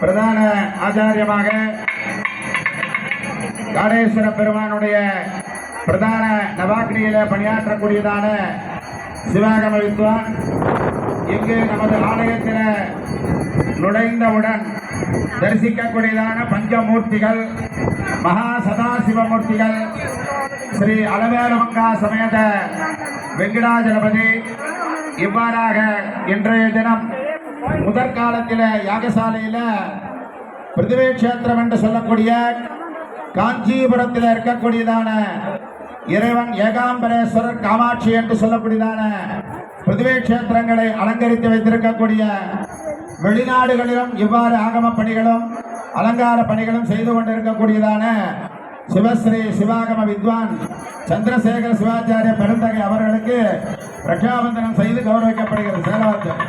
பிரதான ஆச்சாரியமாக காடேஸ்வர பெருமானுடைய பிரதான நவாக்னியில பணியாற்றக்கூடியதான சிவாகம வித்வான் இங்கு நமது ஆலயத்தில் நுழைந்தவுடன் தரிசிக்கக்கூடியதான பஞ்சமூர்த்திகள் மகா சதாசிவமூர்த்திகள் ஸ்ரீ அலவேலமங்கா சமேத வெங்கடாஜலபதி இவ்வாறாக இன்றைய தினம் முதற்காலத்தில் யாகசாலையில் பிரித்திவே கஷேத்திரம் என்று சொல்லக்கூடிய காஞ்சிபுரத்தில் இருக்கக்கூடியதான இறைவன் ஏகாம்பரேஸ்வரர் காமாட்சி என்று சொல்லக்கூடியதான பிருத்திவே கஷேத்திரங்களை அலங்கரித்து வைத்திருக்கக்கூடிய வெளிநாடுகளிலும் இவ்வாறு ஆகம பணிகளும் அலங்கார பணிகளும் செய்து கொண்டிருக்கக்கூடியதான சிவஸ்ரீ சிவாகம வித்வான் சந்திரசேகர சிவாச்சாரிய பெருந்தகை அவர்களுக்கு ரட்சாபந்தனம் செய்து கௌரவிக்கப்படுகிறது. சேலவாத்தியம்